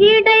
இடை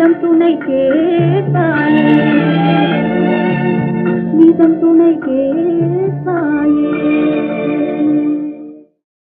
நிதம் துணை கேட்டாயே நிதம் துணை கேட்டாய்